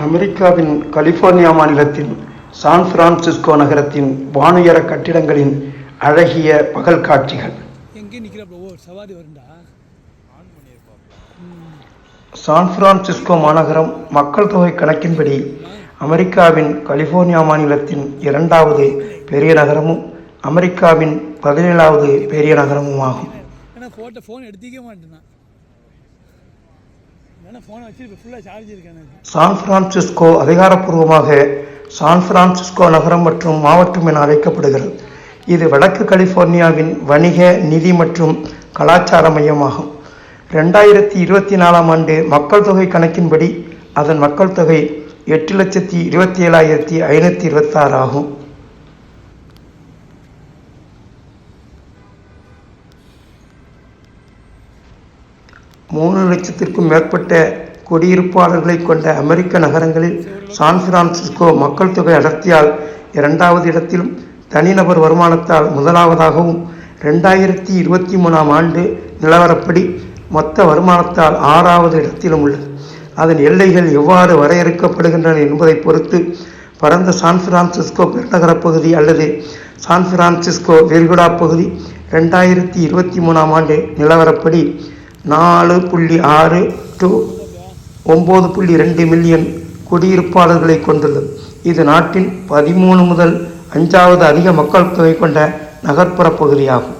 அமெரிக்காவின் கலிபோர்னியா மாநிலத்தின் San Francisco நகரத்தின் வானுயர கட்டிடங்களின் அழகிய பகல் காட்சிகள். சான் பிரான்சிஸ்கோ மாநகரம் மக்கள் தொகை கணக்கின்படி அமெரிக்காவின் கலிபோர்னியா மாநிலத்தின் இரண்டாவது பெரிய நகரமும் அமெரிக்காவின் பதினேழாவது பெரிய நகரமும் ஆகும் சான் பிரான்சிஸ்கோ அதிகாரப்பூர்வமாக சான் பிரான்சிஸ்கோ நகரம் மற்றும் மாவட்டம் என அழைக்கப்படுகிறது. இது வடக்கு கலிபோர்னியாவின் வணிக நிதி மற்றும் கலாச்சார மையமாகும். ரெண்டாயிரத்தி இருபத்தி நாலாம் ஆண்டு மக்கள் தொகை கணக்கின்படி அதன் மக்கள் தொகை எட்டு லட்சத்தி இருபத்தி ஏழாயிரத்தி ஐநூற்றி இருபத்தாறு ஆகும். மூணு லட்சத்திற்கும் மேற்பட்ட குடியிருப்பாளர்களை கொண்ட அமெரிக்க நகரங்களில் சான் பிரான்சிஸ்கோ மக்கள் தொகை அடர்த்தியால் இரண்டாவது இடத்திலும் தனிநபர் வருமானத்தால் முதலாவதாகவும் ரெண்டாயிரத்தி இருபத்தி மூணாம் ஆண்டு நிலவரப்படி மொத்த வருமானத்தால் ஆறாவது இடத்திலும் உள்ளது. அதன் எல்லைகள் எவ்வாறு வரையறுக்கப்படுகின்றன என்பதை பொறுத்து பரந்த சான் பிரான்சிஸ்கோ பெருநகரப் பகுதி அல்லது சான் பிரான்சிஸ்கோ விரிகுடா பகுதி ரெண்டாயிரத்தி இருபத்தி மூணாம் ஆண்டு நிலவரப்படி நாலு புள்ளி ஆறு டு ஒம்பது புள்ளி ரெண்டு மில்லியன் குடியிருப்பாளர்களை கொண்டுள்ளது. இது நாட்டின் பதிமூணு முதல் அஞ்சாவது அதிக மக்கள் தொகை கொண்ட நகர்ப்புற பகுதியாகும்.